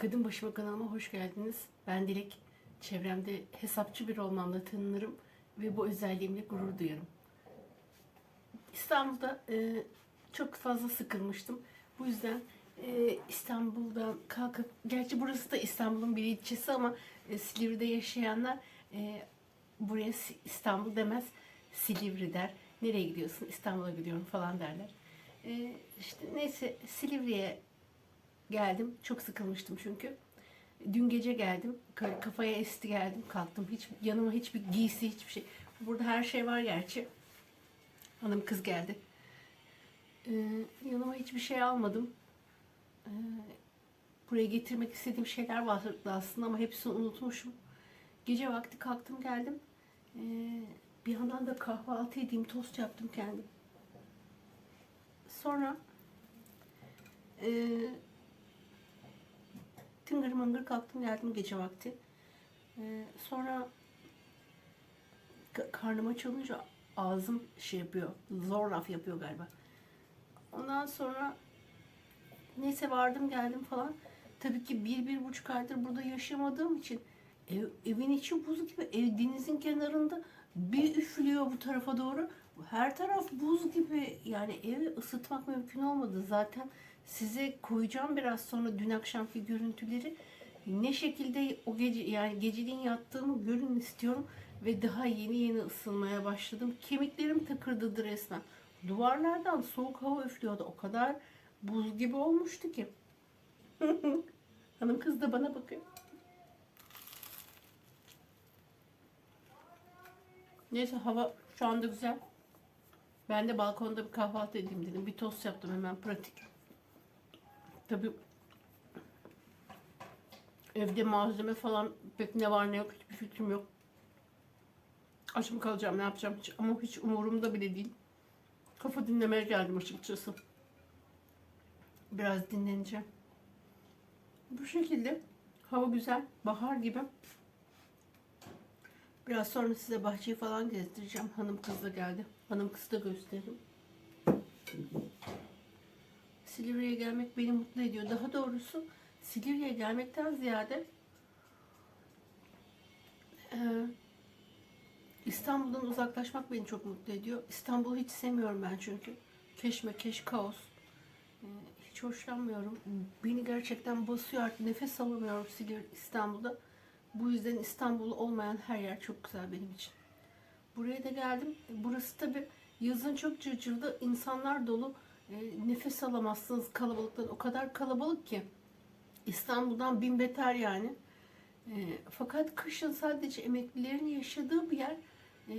Kadın Başıma kanalıma hoş geldiniz. Ben Dilek. Çevremde hesapçı bir olmamla tanınırım ve bu özelliğimle gurur duyarım. İstanbul'da e, çok fazla sıkılmıştım. Bu yüzden e, İstanbul'dan kalkıp, gerçi burası da İstanbul'un bir ilçesi ama e, Silivri'de yaşayanlar e, buraya İstanbul demez, Silivri der. Nereye gidiyorsun? İstanbul'a gidiyorum falan derler. E, işte neyse Silivri'ye geldim. Çok sıkılmıştım çünkü. Dün gece geldim. Ka- Kafaya esti geldim. Kalktım. Hiç yanıma hiçbir giysi hiçbir şey. Burada her şey var gerçi. Hanım kız geldi. Ee, yanıma hiçbir şey almadım. Ee, buraya getirmek istediğim şeyler vardı aslında ama hepsini unutmuşum. Gece vakti kalktım geldim. Ee, bir yandan da kahvaltı edeyim, tost yaptım kendim. Sonra e, tıngır mıngır kalktım geldim gece vakti. Ee, sonra ka- karnım açılınca ağzım şey yapıyor. Zor laf yapıyor galiba. Ondan sonra neyse vardım geldim falan. Tabii ki bir, bir buçuk aydır burada yaşamadığım için ev, evin içi buz gibi. Ev denizin kenarında bir üflüyor bu tarafa doğru. Her taraf buz gibi. Yani evi ısıtmak mümkün olmadı. Zaten size koyacağım biraz sonra dün akşamki görüntüleri. Ne şekilde o gece yani geceliğin yattığımı görün istiyorum ve daha yeni yeni ısınmaya başladım. Kemiklerim takırdadı resmen. Duvarlardan soğuk hava üflüyordu. O kadar buz gibi olmuştu ki. Hanım kız da bana bakıyor. Neyse hava şu anda güzel. Ben de balkonda bir kahvaltı edeyim dedim. Bir tost yaptım hemen pratik. Tabii evde malzeme falan pek ne var ne yok hiçbir fikrim yok. Aç mı kalacağım ne yapacağım hiç ama hiç umurumda bile değil. Kafa dinlemeye geldim açıkçası. Biraz dinleneceğim. Bu şekilde hava güzel, bahar gibi. Biraz sonra size bahçeyi falan gezdireceğim. Hanım kız da geldi. Hanım kızı da göstereyim. Silivri'ye gelmek beni mutlu ediyor. Daha doğrusu Silivri'ye gelmekten ziyade eee, İstanbul'dan uzaklaşmak beni çok mutlu ediyor. İstanbul'u hiç sevmiyorum ben çünkü. Keşmekeş, kaos. Ee, Hiç hoşlanmıyorum. Beni gerçekten basıyor artık. Nefes alamıyorum Silivri İstanbul'da. Bu yüzden İstanbul olmayan her yer çok güzel benim için. Buraya da geldim. Burası tabi yazın çok cırcırlı. insanlar dolu. Ee, Nefes alamazsınız kalabalıktan. O kadar kalabalık ki. İstanbul'dan bin beter yani. Ee, fakat kışın sadece emeklilerin yaşadığı bir yer. Ee,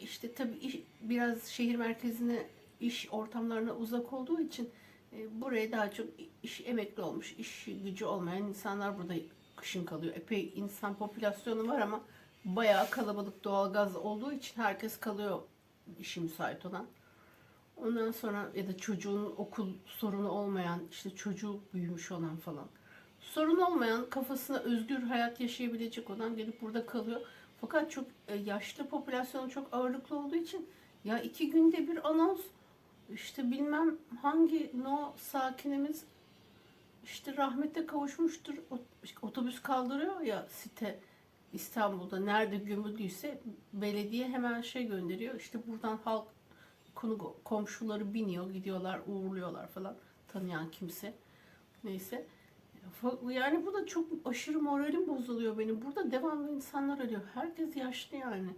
işte tabii iş- biraz şehir merkezine, iş ortamlarına uzak olduğu için e, buraya daha çok iş emekli olmuş, iş gücü olmayan insanlar burada kışın kalıyor. Epey insan popülasyonu var ama bayağı kalabalık doğalgaz olduğu için herkes kalıyor işi müsait olan. Ondan sonra ya da çocuğun okul sorunu olmayan, işte çocuğu büyümüş olan falan. Sorun olmayan, kafasına özgür hayat yaşayabilecek olan gelip burada kalıyor. Fakat çok e, yaşlı popülasyonu çok ağırlıklı olduğu için ya iki günde bir anons işte bilmem hangi no sakinimiz işte rahmete kavuşmuştur. Otobüs kaldırıyor ya site İstanbul'da nerede gömüldüyse belediye hemen şey gönderiyor. İşte buradan halk konu komşuları biniyor, gidiyorlar, uğurluyorlar falan. Tanıyan kimse. Neyse. Yani bu da çok aşırı moralim bozuluyor benim. Burada devamlı insanlar ölüyor. Herkes yaşlı yani.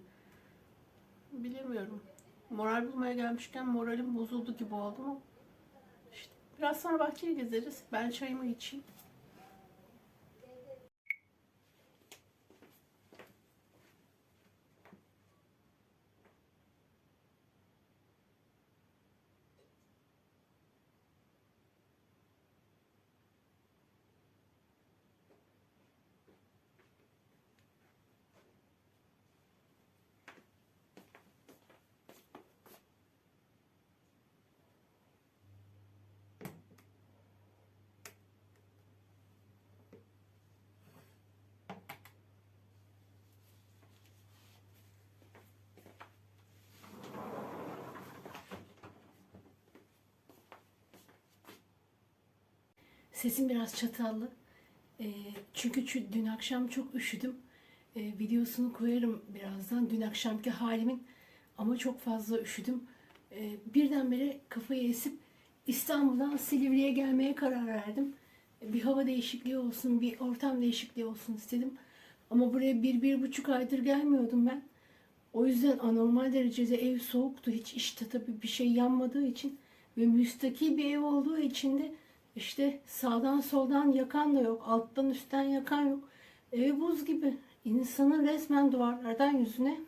Bilemiyorum. Moral bulmaya gelmişken moralim bozuldu gibi oldu ama işte biraz sonra bahçeyi gezeriz. Ben çayımı içeyim. Sesim biraz çatallı. E, çünkü çü- dün akşam çok üşüdüm. E, videosunu koyarım birazdan. Dün akşamki halimin ama çok fazla üşüdüm. E, birdenbire kafayı esip İstanbul'dan Silivri'ye gelmeye karar verdim. E, Bir hava değişikliği olsun, bir ortam değişikliği olsun istedim. Ama buraya bir, bir buçuk aydır gelmiyordum ben. O yüzden anormal derecede ev soğuktu. Hiç işte tabii bir şey yanmadığı için ve müstakil bir ev olduğu için de işte sağdan soldan yakan da yok. Alttan üstten yakan yok. Ev buz gibi. İnsanın resmen duvarlardan yüzüne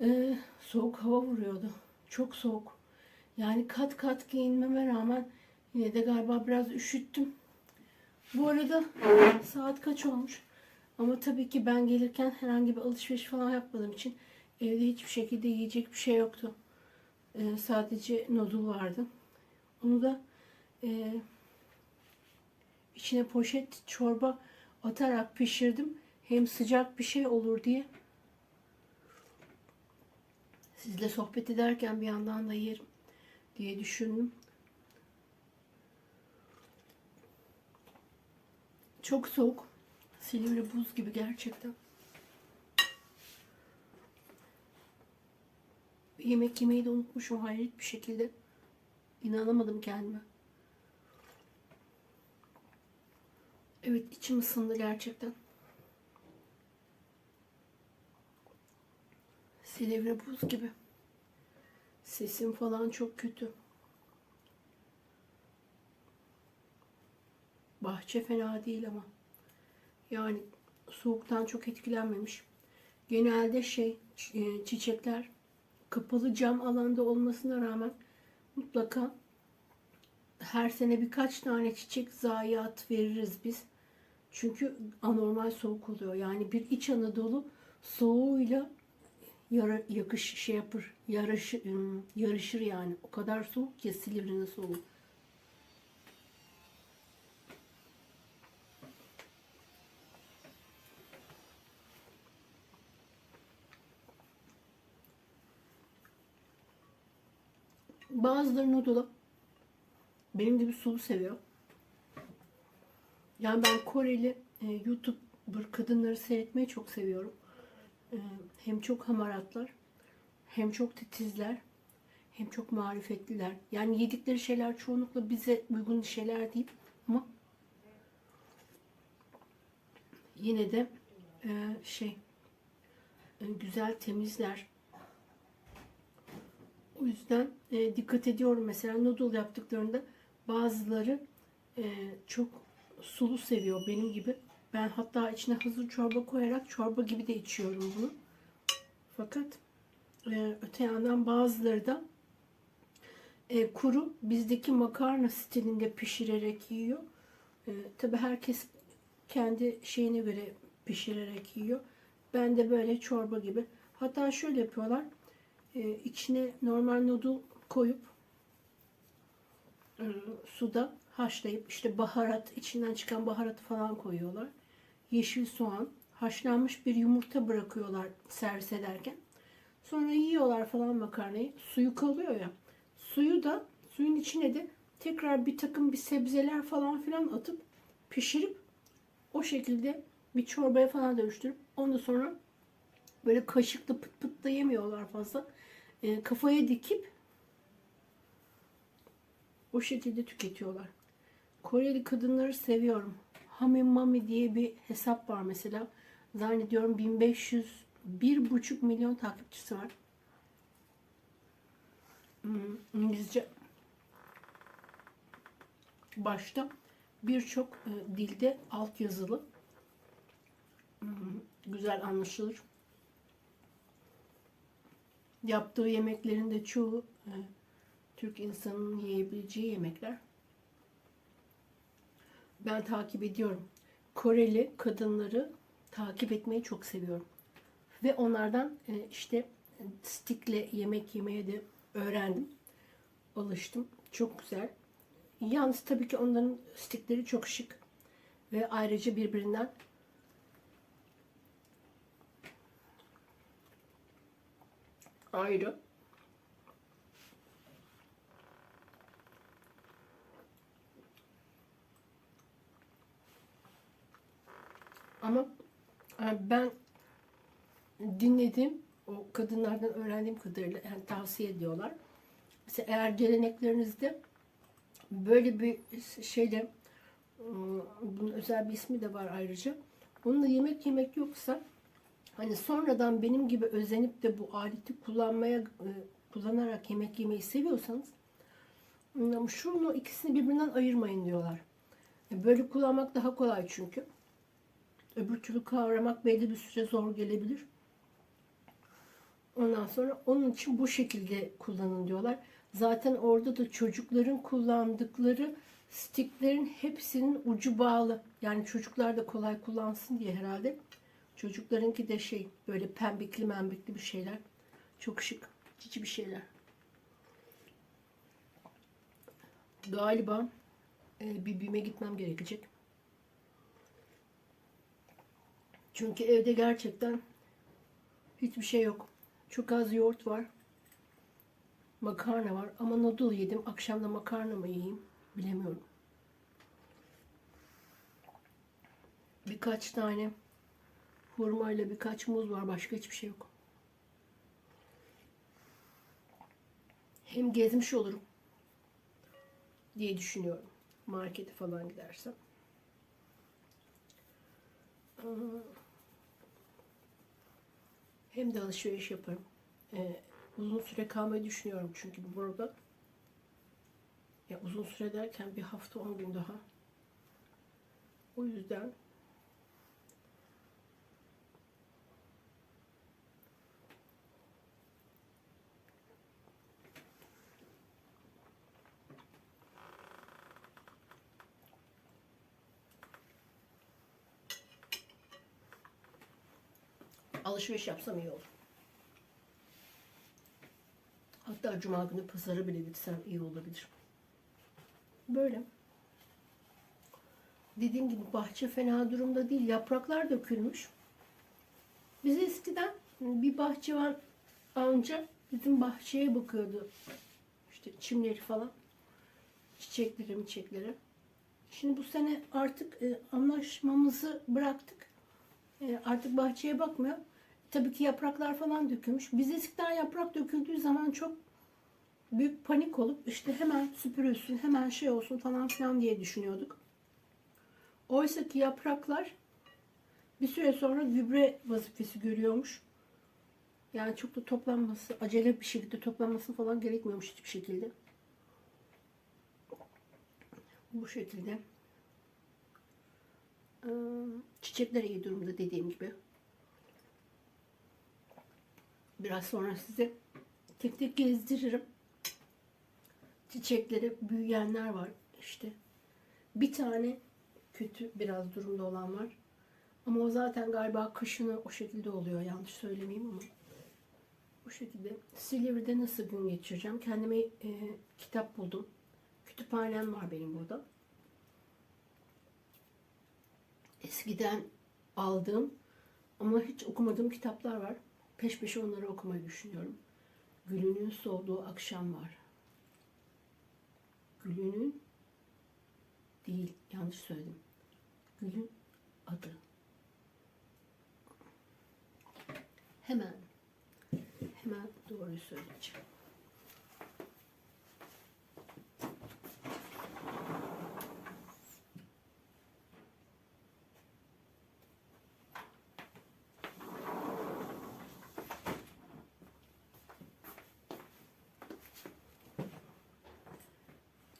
e, soğuk hava vuruyordu. Çok soğuk. Yani kat kat giyinmeme rağmen yine de galiba biraz üşüttüm. Bu arada saat kaç olmuş? Ama tabii ki ben gelirken herhangi bir alışveriş falan yapmadığım için evde hiçbir şekilde yiyecek bir şey yoktu. Ee, sadece noodle vardı. Onu da e, içine poşet çorba atarak pişirdim. Hem sıcak bir şey olur diye. Sizle sohbet ederken bir yandan da yerim diye düşündüm. Çok soğuk. Silivri buz gibi gerçekten. Yemek yemeyi de unutmuşum hayret bir şekilde. İnanamadım kendime. Evet içim ısındı gerçekten. Silivri buz gibi. Sesim falan çok kötü. Bahçe fena değil ama. Yani soğuktan çok etkilenmemiş. Genelde şey e, çiçekler kapalı cam alanda olmasına rağmen mutlaka her sene birkaç tane çiçek zayiat veririz biz. Çünkü anormal soğuk oluyor. Yani bir İç Anadolu soğuğuyla yara, yakış şey yapır. Yarışı, yarışır yani. O kadar soğuk ki Silivri'nin soğuğu. Bazıları noodle'ı benim gibi sulu seviyor. Yani ben Koreli e, YouTuber kadınları seyretmeyi çok seviyorum. E, hem çok hamaratlar, hem çok titizler, hem çok marifetliler. Yani yedikleri şeyler çoğunlukla bize uygun şeyler değil ama yine de e, şey e, güzel temizler. O yüzden e, dikkat ediyorum. Mesela noodle yaptıklarında bazıları e, çok sulu seviyor benim gibi. Ben hatta içine hazır çorba koyarak çorba gibi de içiyorum bunu. Fakat e, öte yandan bazıları da e, kuru bizdeki makarna stilinde pişirerek yiyor. E, Tabi herkes kendi şeyine göre pişirerek yiyor. Ben de böyle çorba gibi. Hatta şöyle yapıyorlar. E, içine normal noodle koyup suda haşlayıp işte baharat içinden çıkan baharatı falan koyuyorlar. Yeşil soğan, haşlanmış bir yumurta bırakıyorlar servis ederken. Sonra yiyorlar falan makarnayı. Suyu kalıyor ya. Suyu da suyun içine de tekrar bir takım bir sebzeler falan filan atıp pişirip o şekilde bir çorbaya falan dönüştürüp ondan sonra böyle kaşıkla pıt pıt da yemiyorlar fazla. E, kafaya dikip o şekilde tüketiyorlar. Koreli kadınları seviyorum. Hami Mami diye bir hesap var mesela. Zannediyorum 1500 bir buçuk milyon takipçisi var. Hmm, İngilizce başta birçok e, dilde alt yazılı. Hmm, güzel anlaşılır. Yaptığı yemeklerin de çoğu e, Türk insanının yiyebileceği yemekler. Ben takip ediyorum. Koreli kadınları takip etmeyi çok seviyorum. Ve onlardan e, işte stickle yemek yemeye de öğrendim. Alıştım. Çok güzel. Yalnız tabii ki onların stickleri çok şık. Ve ayrıca birbirinden ayrı. Ama e, ben dinlediğim o kadınlardan öğrendiğim kadarıyla yani tavsiye ediyorlar. Mesela eğer geleneklerinizde böyle bir şeyle bunun özel bir ismi de var ayrıca. Onunla yemek yemek yoksa hani sonradan benim gibi özenip de bu aleti kullanmaya kullanarak yemek yemeyi seviyorsanız şunu ikisini birbirinden ayırmayın diyorlar. E, Böyle kullanmak daha kolay çünkü. Öbür türlü kavramak belli bir süre zor gelebilir. Ondan sonra onun için bu şekilde kullanın diyorlar. Zaten orada da çocukların kullandıkları sticklerin hepsinin ucu bağlı. Yani çocuklar da kolay kullansın diye herhalde. Çocuklarınki de şey böyle pembikli membikli bir şeyler. Çok şık. Cici bir şeyler. Galiba e, bir BİM'e gitmem gerekecek. Çünkü evde gerçekten hiçbir şey yok. Çok az yoğurt var. Makarna var ama noodle yedim. Akşam da makarna mı yiyeyim bilemiyorum. Birkaç tane hurma ile birkaç muz var. Başka hiçbir şey yok. Hem gezmiş olurum diye düşünüyorum. Markete falan gidersem. Aa, Hem de alışveriş yaparım. Ee, uzun süre kalmayı düşünüyorum çünkü bu burada. Ya uzun süre derken bir hafta 10 gün daha. O yüzden alışveriş yapsam iyi olur. Hatta cuma günü pazara bile gitsem iyi olabilir. Böyle. Dediğim gibi bahçe fena durumda değil. Yapraklar dökülmüş. Biz eskiden bir bahçıvan amca bizim bahçeye bakıyordu. İşte çimleri falan. Çiçekleri, çiçekleri. Şimdi bu sene artık e, anlaşmamızı bıraktık. E, artık bahçeye bakmıyor. Tabii ki yapraklar falan dökülmüş. Biz eskiden yaprak döküldüğü zaman çok büyük panik olup işte hemen süpürülsün, hemen şey olsun falan filan diye düşünüyorduk. Oysa ki yapraklar bir süre sonra gübre vazifesi görüyormuş. Yani çok da toplanması, acele bir şekilde toplanması falan gerekmiyormuş hiçbir şekilde. Bu şekilde. Çiçekler iyi durumda dediğim gibi. Biraz sonra size tek tek gezdiririm. Çiçekleri büyüyenler var işte. Bir tane kötü biraz durumda olan var. Ama o zaten galiba kışını o şekilde oluyor. Yanlış söylemeyeyim ama. Bu şekilde. Silivri'de nasıl gün geçireceğim? Kendime e, kitap buldum. Kütüphanem var benim burada. Eskiden aldığım ama hiç okumadığım kitaplar var. Peş peşe onları okumayı düşünüyorum. Gülünün soğuduğu akşam var. Gülünün değil, yanlış söyledim. Gülün adı. Hemen, hemen doğruyu söyleyeceğim.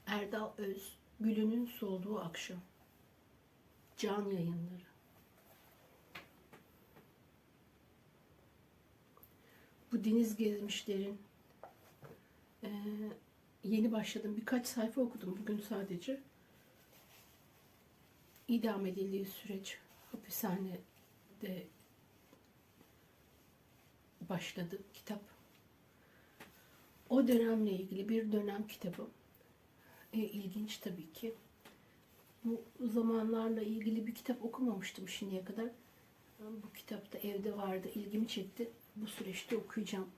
Erdal Öz, Gülünün Solduğu Akşam. Can yayınları. Bu deniz gezmişlerin eee, yeni başladım. Birkaç sayfa okudum bugün sadece. İdam edildiği süreç hapishanede başladı kitap. O dönemle ilgili bir dönem kitabı. E, ilginç tabii ki. Bu zamanlarla ilgili bir kitap okumamıştım şimdiye kadar. Bu kitap da evde vardı. ilgimi çekti. Bu süreçte okuyacağım.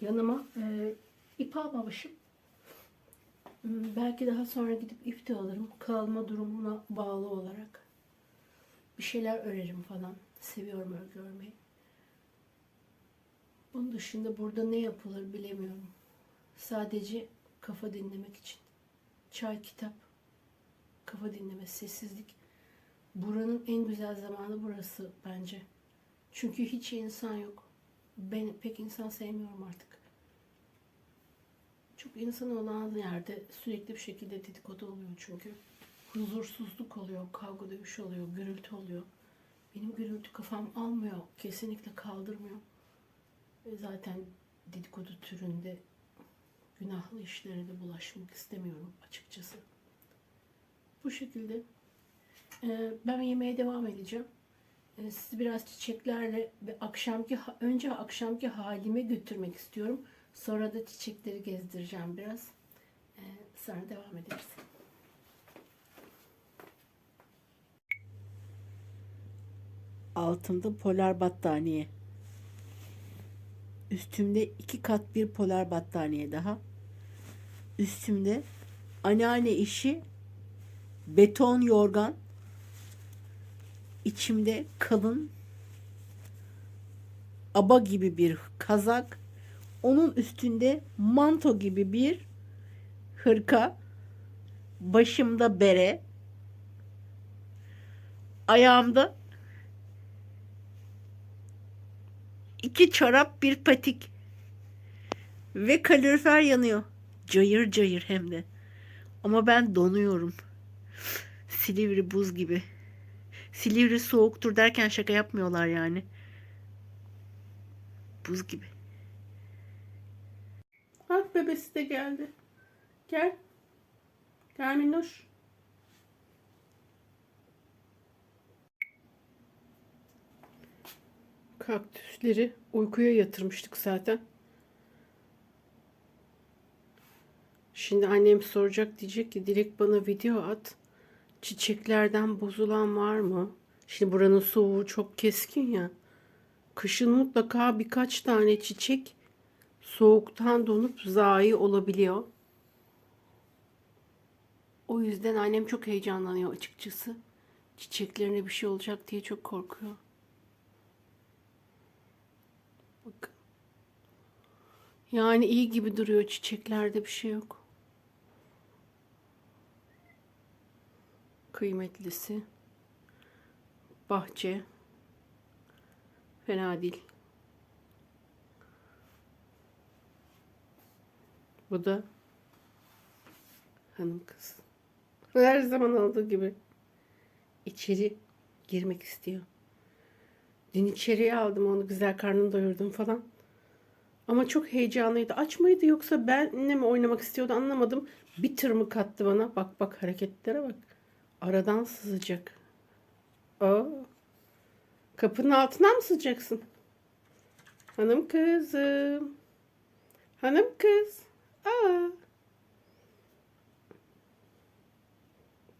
Yanıma e, ip almamışım. Hmm, Belki daha sonra gidip ip alırım. Kalma durumuna bağlı olarak. Bir şeyler örerim falan. Seviyorum örgü örmeyi. Bunun dışında burada ne yapılır bilemiyorum. Sadece kafa dinlemek için. Çay, kitap, kafa dinleme, sessizlik. Buranın en güzel zamanı burası bence. Çünkü hiç insan yok. Ben pek insan sevmiyorum artık. Çok insan olan yerde sürekli bir şekilde dedikodu oluyor çünkü. Huzursuzluk oluyor, kavga dövüş oluyor, gürültü oluyor. Benim gürültü kafam almıyor, kesinlikle kaldırmıyor. Ve zaten dedikodu türünde günahlı işlere de bulaşmak istemiyorum açıkçası. Bu şekilde ee, ben yemeğe devam edeceğim. Ee, sizi biraz çiçeklerle ve akşamki önce akşamki halime götürmek istiyorum. Sonra da çiçekleri gezdireceğim biraz. Ee, sonra devam ederiz. Altımda polar battaniye. Üstümde iki kat bir polar battaniye daha. Üstümde anneanne işi beton yorgan. İçimde kalın aba gibi bir kazak. Onun üstünde manto gibi bir hırka. Başımda bere. Ayağımda iki çorap bir patik. Ve kalorifer yanıyor. Cayır cayır hem de. Ama ben donuyorum. Silivri buz gibi. Silivri soğuktur derken şaka yapmıyorlar yani. Buz gibi. Ah bebesi de geldi. Gel. Gel minnoş. Kaktüsleri uykuya yatırmıştık zaten. Şimdi annem soracak diyecek ki direkt bana video at. Çiçeklerden bozulan var mı? Şimdi buranın soğuğu çok keskin ya. Kışın mutlaka birkaç tane çiçek soğuktan donup zayi olabiliyor. O yüzden annem çok heyecanlanıyor açıkçası. Çiçeklerine bir şey olacak diye çok korkuyor. Bakın. Yani iyi gibi duruyor çiçeklerde bir şey yok. Kıymetlisi. Bahçe. Fena değil. Bu da hanım kız. Her zaman olduğu gibi içeri girmek istiyor. Dün içeriye aldım onu güzel karnını doyurdum falan. Ama çok heyecanlıydı. Aç mıydı yoksa benle mi oynamak istiyordu anlamadım. Bir tırmık kattı bana. Bak bak hareketlere bak. Aradan sızacak. Aa, kapının altına mı sızacaksın? Hanım kızım. Hanım kız. Aa.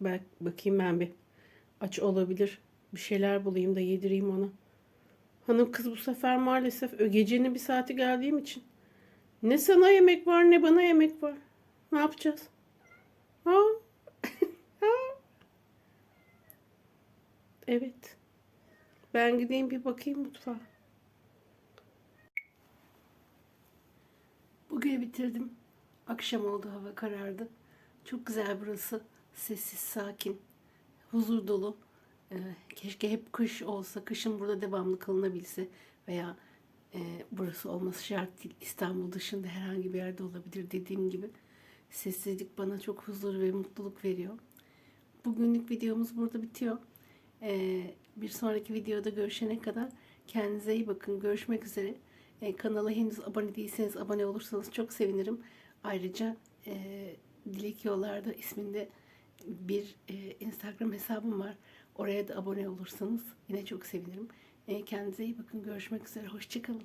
Bak bakayım ben bir. Aç olabilir. Bir şeyler bulayım da yedireyim ona. Hanım kız bu sefer maalesef ö- gecenin bir saati geldiğim için. Ne sana yemek var ne bana yemek var. Ne yapacağız? Ha? ha? Evet. Ben gideyim bir bakayım mutfağa. Bugün bitirdim. Akşam oldu hava karardı. Çok güzel burası. Sessiz, sakin, huzur dolu. Ee, keşke hep kış olsa, kışın burada devamlı kalınabilse veya e, burası olması şart değil. İstanbul dışında herhangi bir yerde olabilir dediğim gibi. Sessizlik bana çok huzur ve mutluluk veriyor. Bugünlük videomuz burada bitiyor. Ee, bir sonraki videoda görüşene kadar kendinize iyi bakın. Görüşmek üzere. Ee, kanala henüz abone değilseniz abone olursanız çok sevinirim. Ayrıca e, Dilek Yollarda isminde bir e, Instagram hesabım var. Oraya da abone olursanız yine çok sevinirim. E, kendinize iyi bakın. Görüşmek üzere. Hoşçakalın.